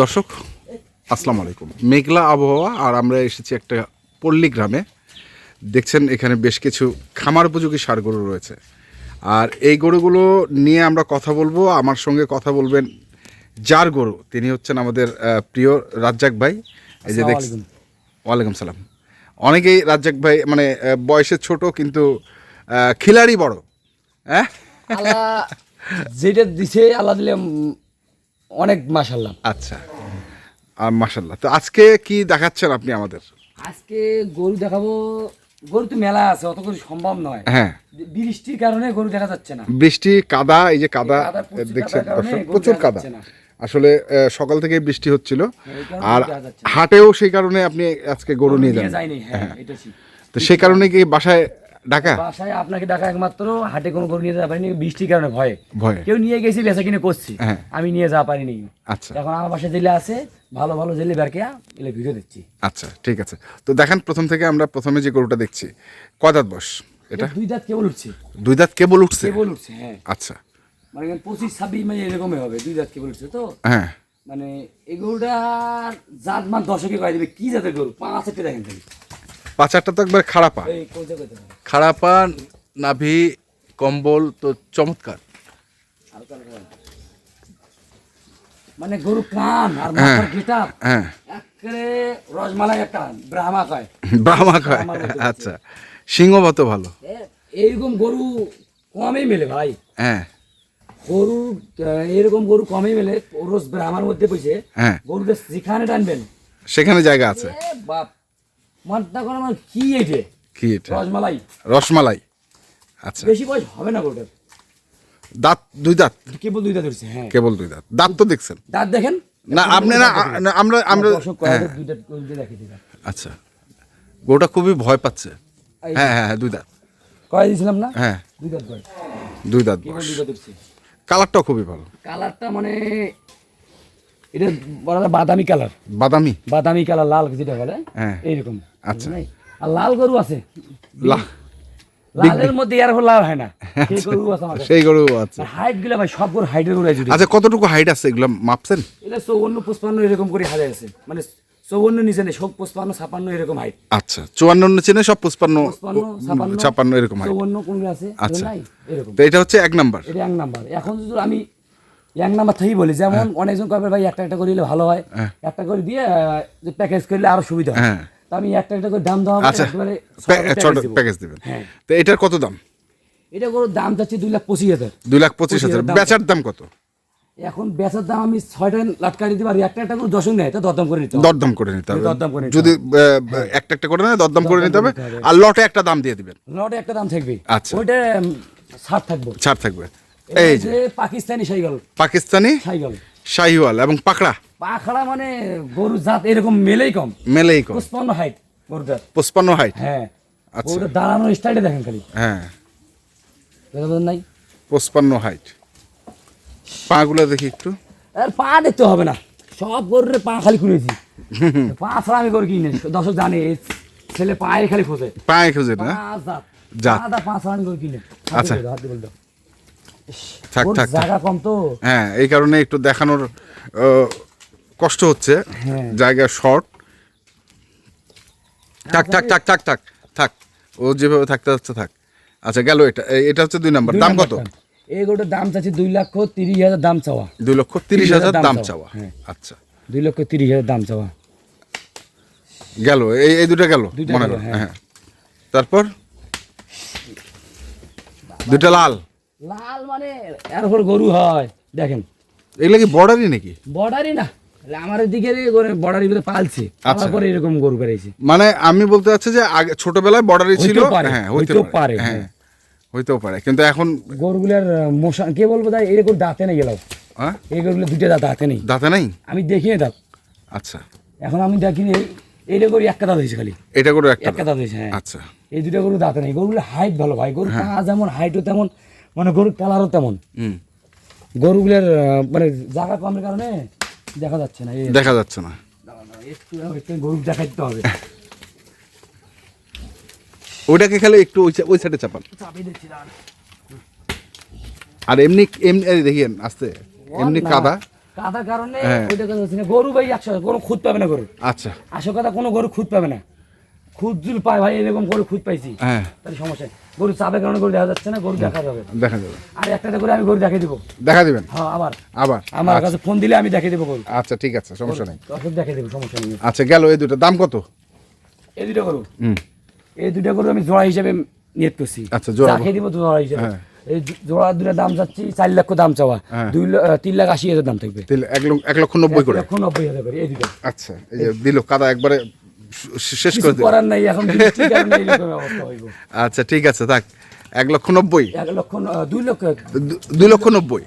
দর্শক আসসালামু আলাইকুম। মেঘলা আবহাওয়া আর আমরা এসেছি একটা পল্লী গ্রামে দেখছেন এখানে বেশ কিছু খামার উপযোগী সার গরু রয়েছে। আর এই গরুগুলো নিয়ে আমরা কথা বলব। আমার সঙ্গে কথা বলবেন যার গরু তিনি হচ্ছেন আমাদের প্রিয় রাজ্জাক ভাই। এই যে দেখ ওয়ালাইকুম সালাম। অনেকেই রাজ্জাক ভাই মানে বয়সে ছোট কিন্তু খিলাড়ি বড়। হ্যাঁ? যেটা দিছে আল্লাহ দিলে অনেক মাশাল্লাহ। আচ্ছা। আর মাসাল্লাহ তো আজকে কি দেখাচ্ছেন আপনি আমাদের? আজকে গরু দেখাবো গরু তো মেলা আছে অত করে সম্ভব নয়। হ্যাঁ। বৃষ্টির কারণে গরু দেখা যাচ্ছে না। বৃষ্টি কাদা এই যে কাদা দেখছেন প্রচুর কাদা। আসলে সকাল থেকে বৃষ্টি হচ্ছিল। আর যাচ্ছে না। হাটেও সেই কারণে আপনি আজকে গরু নিয়ে যান। হ্যাঁ তো সেই কারণে কি বাসায় ডাকা বাসায় আপনাকে ডাকা একমাত্র হাটে কোনো গরু নিয়ে যেতে পারিনি বৃষ্টির কারণে ভয়ে। ভয়ে? কেউ নিয়ে গেছি বেচা কিনে করছি। হ্যাঁ। আমি নিয়ে যাওয়া পারিনি। আচ্ছা। এখন আমার বাসায় জেলে আছে ভালো ভালো জেলে বেরকে এলে ভিডিও দিচ্ছি আচ্ছা ঠিক আছে। তো দেখেন প্রথম থেকে আমরা প্রথমে যে গরুটা দেখছি কদাত বস এটা? দুই দাঁত কেবল উঠছে। দুই দাঁত কেবল উঠছে? কেবল উঠছে হ্যাঁ। আচ্ছা। মানে পঁচিশ ছাব্বিশ মানে এরকমই হবে দুই দাঁত কেবল উঠছে তো? হ্যাঁ। মানে এই গরুটার জাত মান দশকে কয়ে দেবে কি জাতের গরু? পাঁচ একটা দেখেন পাচারটা তো একবার খারাপা। খারাপা নাভি কম্বল তো চমৎকার। মানে গরু কান আর মাথার গেটা হ্যাঁ। রসমালাই একটা ব্রাহ্মা কয় ব্রাহ্মা খায় মতো আচ্ছা। সিংহবত ভালো। এইরকম গরু কমই মেলে ভাই। হ্যাঁ। গরু এরকম গরু কমই মেলে। রোজ ব্রাহ্মার মধ্যে পয়সে হ্যাঁ। গরুটা যেখানে টানবেন। সেখানে জায়গা আছে। বাপ মনটা করে আমার কি এইটে কি এটা? রসমালাই। রসমালাই। আচ্ছা। বেশি বয়স হবে না গরুটার। দাঁত দুই দাঁত? কেবল দুইটা ধরছে হ্যাঁ। কেবল দুই দাঁত। দাঁত তো দেখছেন। দাঁত দেখেন? না আপনি না আমরা আমরা দিলাম। আচ্ছা। গরুটা খুবই ভয় পাচ্ছে। হ্যাঁ হ্যাঁ হ্যাঁ, দুই দাঁত। কয় দিয়েছিলাম না? হ্যাঁ। দুই দাঁত দুই দাঁত বয়স। কালারটাও খুবই ভালো। কালারটা মানে এটা বলা বাদামি কালার। বাদামি। বাদামি কালার লাল যেটা বলে হ্যাঁ। এইরকম। আচ্ছা। আর লাল গরু আছে। লালের মধ্যে আর লাল হয় না। সেই গরু আছে সেই গরু আছে। হাইটগুলা ভাই সব গরু হাইটের গরু আছে আচ্ছা কতটুকু হাইট আছে? এগুলো মাপছেন? এটা চৌবন্ন পঁচপান্ন এরকম করে হাজার আছে। মানে চৌবন্ন নিচে নেই সব পঁচপান্ন ছাপান্ন এরকম হাইট আচ্ছা চুয়ান্ন চেনে সব পুষ্পান্ন পঁচপান্ন ছাপান্ন এরকম হাইট চৌবন্ন কোন আছে? আচ্ছা। নাই তো এটা হচ্ছে এক নাম্বার। এটা এক নাম্বার। এখন যদি আমি এক নাম্বার থেকেই বলি যেমন অনেকজন কবে ভাই একটা একটা করে ভালো হয়। একটা করে দিয়ে প্যাকেজ করলে আরও সুবিধা হয়। হ্যাঁ। আমি একটা একটা করে দাম দেওয়া আচ্ছা। প্যাকেজ দিবেন। হ্যাঁ। তো এটার কত দাম? এটা করে দাম চাচ্ছি দুই লাখ পঁচিশ হাজার। দুই লাখ পঁচিশ হাজার। বেচার দাম কত? এখন বেচার দাম আমি ছয়টা লাটকা দিতে পারি একটা একটা করে দশক নেয় তো দরদাম করে নিতে দরদাম করে নিতে হবে। দরদাম করে যদি একটা একটা করে নেয় দরদাম করে নিতে হবে। আর লটে একটা দাম দিয়ে দিবেন। লটে একটা দাম থাকবে আচ্ছা। ওইটা ছাড় থাকব। ছাড় থাকবে। এই যে পাকিস্তানি সাইকেল পাকিস্তানি সাইকেল শাহিওয়াল এবং পাকড়া। পাখড়া মানে গরুর জাত এরকম মেলেই কম। মেলেই কম। পুষ্পান্ন হাইট গরুটার পঁচপান্ন হাইট হ্যাঁ। আচ্ছা। গরুটার দাঁড়ানোর স্টাইলটা দেখেন খালি। হ্যাঁ। নাই? পঁচপান্ন হাইট পাগুলো দেখি একটু। আর পা দেখতে হবে না। সব গরুর পা খালি খুলেছি। পা ছাড়া আমি গরু কিনে দর্শক জানে ছেলে পায়ে খালি খোঁজে। পায়ে খুঁজে না? দাঁত জাত। পাঁচ ছাড়া আমি গরু কিনে আচ্ছা। হাত দিয়ে বলে থাক, থাক, থাক। জায়গা কম তো। হ্যাঁ এই কারণে একটু দেখানোর কষ্ট হচ্ছে। হ্যাঁ। জায়গা শর্ট। থাক থাক থাক থাক থাক থাক। ও যেভাবে থাকতে হচ্ছে থাক। আচ্ছা গেল এটা। এটা হচ্ছে দুই নাম্বার। দাম কত? এই গরুটার দাম চাচ্ছি দুই লক্ষ তিরিশ হাজার দাম চাওয়া। দুই লক্ষ তিরিশ হাজার দাম চাওয়া। হ্যাঁ। আচ্ছা। দুই লক্ষ তিরিশ হাজার দাম চাওয়া। গেল। এই এই দুটো গেল মনে করো হ্যাঁ। হ্যাঁ। তারপর? দুটা লাল। লাল মানে এরপর গরু হয়। দেখেন। এগুলো কি বর্ডারই নাকি? বর্ডারই না। আমার দিকে বর্ডারি করে পালছে। আচ্ছা। তারপরে এরকম গরু বেড়েছে মানে আমি বলতে চাচ্ছি যে আগে ছোটবেলায় বর্ডারই ছিল? হ্যাঁ হইতে হইতেও পারে। হ্যাঁ হ্যাঁ। হইতেও পারে। কিন্তু এখন গরুগুলার মশা কে বলব তাই? এরকম দাঁতে নেই গেলাম হ্যাঁ? এই গরুগুলো দুইটা দাঁত দাঁতে নেই। দাঁতে নাই? আমি দেখিনি দাঁত আচ্ছা। এখন আমি দেখিনি এইটা গরু একটা দাঁত হয়েছে খালি। এটা করে একটা একটা দাঁত। হয়েছে হ্যাঁ। আচ্ছা। এই দুটা গরু দাঁতে নেই। গরুগুলো হাইট ভালো ভাই। গরু পা যেমন হাইটও তেমন মানে গরুর কালারও তেমন। গরুগুলোর মানে জায়গা কমের কারণে দেখা যাচ্ছে না দেখা যাচ্ছে না। গরু দেখাইতে হবে। ওইটাকে খেলে একটু ওই সাইডে চাপান। আর এমনি এমনি দেখেন আস্তে এমনি কাদা কাদা। কাদার কারণে হ্যাঁ। ওইটা। গরু ভাই একশো গরু খুদ পাবে না গরু। আচ্ছা। আসল কথা কোনো গরু খুঁজ পাবে না। খুদ পায় ভাই এরকম খুদ পাইছি। হ্যাঁ। তাহলে সমস্যা গরু চাপের কারণে গরু দেখা যাচ্ছে না গরু দেখা যাবে। দেখা যাবে। আর একটা করে আমি গরু দেখে দিব। দেখা দিবেন? হ্যাঁ আবার। আবার? আমার আচ্ছা, কাছে ফোন দিলে আমি দেখে দেবো গরু। আচ্ছা ঠিক আছে সমস্যা নেই। তখন দেখে দেবো সমস্যা নেই। আচ্ছা গেল এই দুটো। দাম কত? এই দুটো গরু। হুম। এই দুটো গরু আমি জোড়া হিসেবে নিয়ত করছি। আচ্ছা, জোড়া। দেখে দিব জোড়া হিসেবে। হ্যাঁ। এই জোড়া দুটো দাম যাচ্ছি চার লক্ষ দাম চাওয়া। হ্যাঁ। দুই তিন লাখ আশি হাজার দাম থাকবে। এক লক্ষ নব্বই করে। লক্ষ নব্বই হাজার করে এই দুটো। আচ্ছা এই যে দিল কাদা একবারে শেষ করে করার নাই এখন আচ্ছা ঠিক আছে থাক। এক লক্ষ নব্বই। এক লক্ষ দুই লক্ষ দুই লক্ষ নব্বই।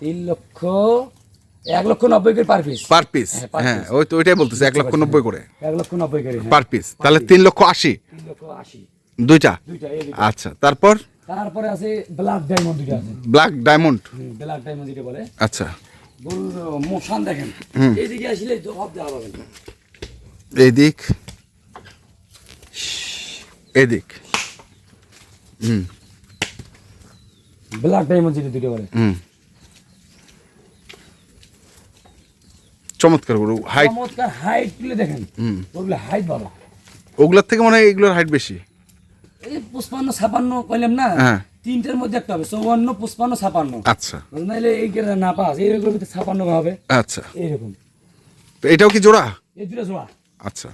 তিন লক্ষ এক লক্ষ নব্বই করে পার পিস পার পিস হ্যাঁ, হ্যাঁ ওই তো ওইটাই বলতেছে এক লক্ষ নব্বই করে। এক লক্ষ নব্বই করে হ্যাঁ। পার পিস তাহলে তিন লক্ষ আশি। দুইটা? আচ্ছা তারপর? তারপরে আছে ব্ল্যাক ডায়মন্ড দুইটা আছে। ব্ল্যাক ডায়মন্ড ব্ল্যাক ডায়মন্ড যেটা বলে। আচ্ছা। গরুর মোশান দেখেন। এইদিকে আসলে জবাব দেওয়া পাবেন এদিক। এদিক। হুম। ব্ল্যাক ডায়মন্ড যেটা দুইটা বলে হুম। চমৎকার গরু হাইট চমৎকার হাইটগুলো দেখেন। হুম। ওগুলো হাইট ভালো। ওগুলোর থেকে মনে হয় এগুলোর হাইট বেশি। এই পুষ্পান্ন ছাপান্ন কইলাম না? হ্যাঁ। তিনটার মধ্যে একটা হবে। চৌবান্ন পুষ্পান্ন ছাপান্ন। আচ্ছা। নাহলে এই না পাস। এইরকম ছাপান্ন হবে। আচ্ছা। এইরকম। এটাও কি জোড়া? এই দুটো জোড়া। আচ্ছা।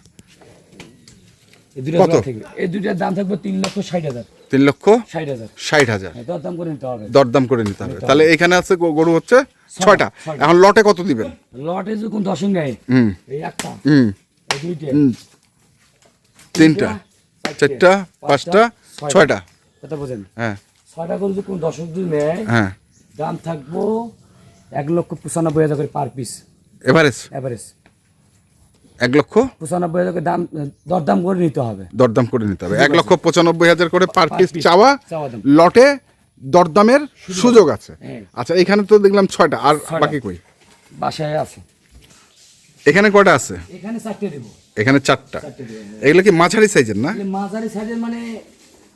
কত? এই দুটার দাম থাকবে তিন লক্ষ ষাট হাজার। তিন লক্ষ ষাট হাজার। হ্যাঁ, করে নিতে হবে। দরদাম করে নিতে হবে। তাহলে এখানে আছে গরু হচ্ছে ছয়টা। এখন লটে কত দিবেন? লটে যখন দশম গায়ে এই একটা হুম। দুইটা। তিনটা চারটা পাঁচটা ছয়টা। কথা বোঝেন? হ্যাঁ। ছয়টা করে যখন দশক যদি নেয় হ্যাঁ। দাম থাকব এক লক্ষ পঁচানব্বই হাজার করে পার পিস। এভারেজ? অ্যাভারেজ এক লক্ষ? পঁচানব্বই হাজার দাম দরদাম করে নিতে হবে। দরদাম করে নিতে হবে। এক লক্ষ পঁচানব্বই হাজার করে পার পিস চাওয়া লটে দরদামের সুযোগ। আছে। হ্যাঁ। আচ্ছা এখানে তো দেখলাম ছয়টা। আর বাকি কই? বাসায় আছে। এখানে কয়টা আছে? এখানে চারটে দেবো। এখানে চারটা। এগুলো কি মাঝারি সাইজের না? মাঝারি সাইজের মানে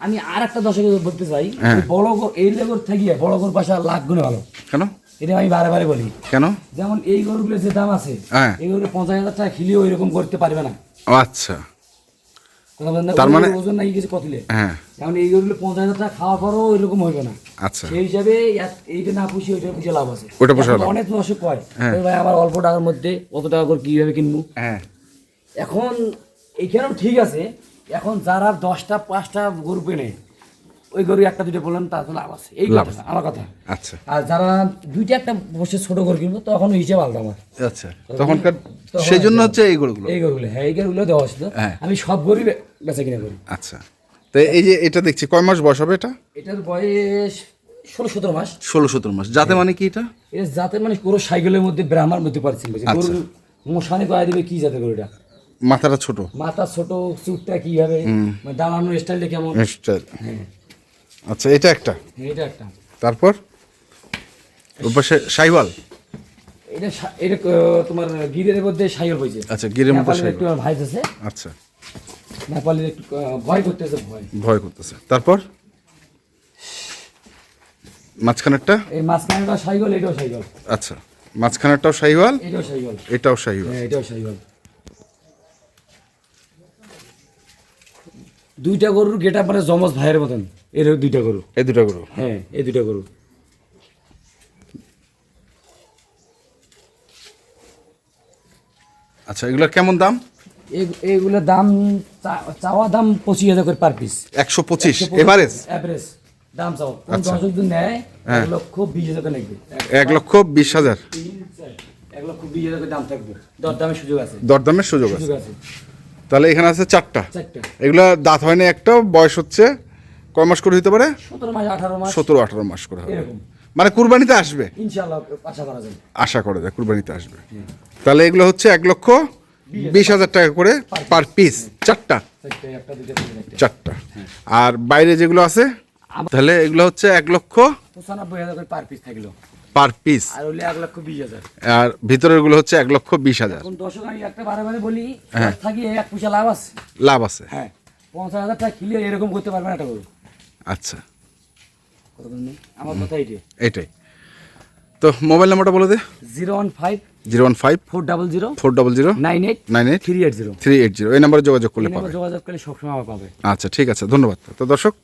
আমি আর একটা দশকে বলতে চাই হ্যাঁ। বড় লেগর থাকিয়ে বড় গরু পাশা লাখ গুণে ভালো। কেন? এটা আমি বারে বলি। কেন? যেমন এই গরুগুলোর যে দাম আছে হ্যাঁ। এই পঞ্চাশ হাজার টাকা খিলিও এরকম করতে পারবে না। আচ্ছা? তার মানে- ওজন নাই কিছু কতলে? হ্যাঁ। কারণ এই গরুগুলো পঞ্চাশ হাজার টাকা খাওয়ার পরও এরকম না। আচ্ছা। সেই হিসাবে এইটা না পুষি ওইটা পুষে লাভ আছে। পুষে লাভ। অনেক দর্শক কয় হ্যাঁ। ভাই আমার অল্প টাকার মধ্যে অত টাকা করে কীভাবে কিনবো? হ্যাঁ। এখন এইখানেও ঠিক আছে এখন যারা দশটা পাঁচটা গরু পেনে ওই গরু একটা দুটো বললাম তার তো লাভ আছে। এই লাভ আমার কথা। আচ্ছা। আর যারা দুইটা একটা বসে ছোট গরু কিনবো তখন হিসেবে আলাদা আমার। আচ্ছা তখনকার তখন সেই জন্য হচ্ছে এই গরুগুলো। এই গরুগুলো হ্যাঁ এই গরুগুলো দেওয়া হচ্ছে হ্যাঁ। আমি সব গরু বেচা কিনা করি। আচ্ছা। তো এই যে এটা দেখছি কয় মাস বয়স হবে এটা? এটার বয়স ষোলো সতেরো মাস। ষোলো সতেরো মাস। যাতে মানে কি এটা? এটা যাতে মানে পুরো সাইকেলের মধ্যে ব্রাহ্মার মধ্যে পারছি আচ্ছা। গরু মশানে করা দিবে কি যাতে গরুটা মাথাটা ছোট। মাথা ছোট চুটটা কি হবে? মানে দাঁড়ানোর স্টাইলটা কেমন? স্টাইল হ্যাঁ। আচ্ছা এটা একটা। এটা একটা। তারপর? ওর পাশে সাইওয়াল এটা এটা তোমার গিরের মধ্যে সাইকেল হয়েছে আচ্ছা গিরের মধ্যে নেপালের একটু ভাই আছে। আচ্ছা। নেপালের একটু ভয় করতেছে ভয়। ভয় করতেছে। তারপর? মাঝখানেরটা? এই মাঝখানেটা সাইকেল এটাও সাইকেল আচ্ছা মাঝখানেরটাও সাইওয়াল এটাও সাইকেল এটাও সাইওয়াল হ্যাঁ এটাও সাইকেল দুইটা গরুর গেটা মানে জমজ ভাইয়ের মতন। এর দুইটা গরু। এই দুটো গরু। হ্যাঁ এই দুইটা গরু। আচ্ছা এগুলোর কেমন দাম? এই- দাম চাওয়া দাম পঁচিশ হাজার করে পার পিস একশো পঁচিশ এভারেজ দাম চাও। আচ্ছা। যদি নেয় হ্যাঁ। এক লক্ষ বিশ হাজার করে লাগবে এক লক্ষ বিশ হাজার। এক লক্ষ বিশ হাজার করে দাম থাকবে। দর দামের সুযোগ আছে। দরদামের সুযোগ আছে। তাহলে এখানে আছে চারটা। চারটা। এগুলা দাঁত হয় না একটা বয়স হচ্ছে কয় মাস করে হতে পারে? সতেরো মাস আঠারো মাস। সতেরো আঠারো মাস করে হবে। মানে কুরবানিতে আসবে? আশা করা যায়। আশা করা যায় কুরবানিতে আসবে। তাহলে এগুলো হচ্ছে এক লক্ষ বিশ হাজার টাকা করে পার পিস চারটা। চারটে। আর বাইরে যেগুলো আছে তাহলে এগুলো হচ্ছে এক লক্ষ পঁচানব্বই হাজার পার পিস থাকল। পার পিস আর হলে এক লক্ষ বিশ হাজার। আর ভিতরেরগুলো হচ্ছে এক লক্ষ বিশ হাজার। দর্শক আমি একটা বারে বারে বলি হ্যাঁ। থাকি এক পয়সা লাভ আছে। লাভ আছে। হ্যাঁ পঞ্চাশ হাজার টাকা কিলে এরকম করতে পারবে না একটা গরু। আচ্ছা? আমার কথা এইটাই। এটাই তো মোবাইল নাম্বারটা বলে দে। Zero one five zero one five four double zero four double zero nine eight nine eight three eight zero. Three eight zero. এই নাম্বারে যোগাযোগ করলে পাবে। যোগাযোগ করলে সবসময় আমার পাবে। আচ্ছা ঠিক আছে। ধন্যবাদ। তো দর্শক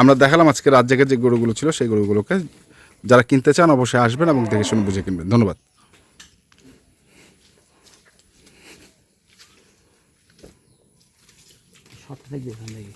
আমরা দেখালাম আজকে রাত জেগের যে গরুগুলো ছিল সেই গরুগুলোকে যারা কিনতে চান অবশ্যই আসবেন এবং দেখে শুনে বুঝে কিনবেন। ধন্যবাদ। দেখবে থেকে।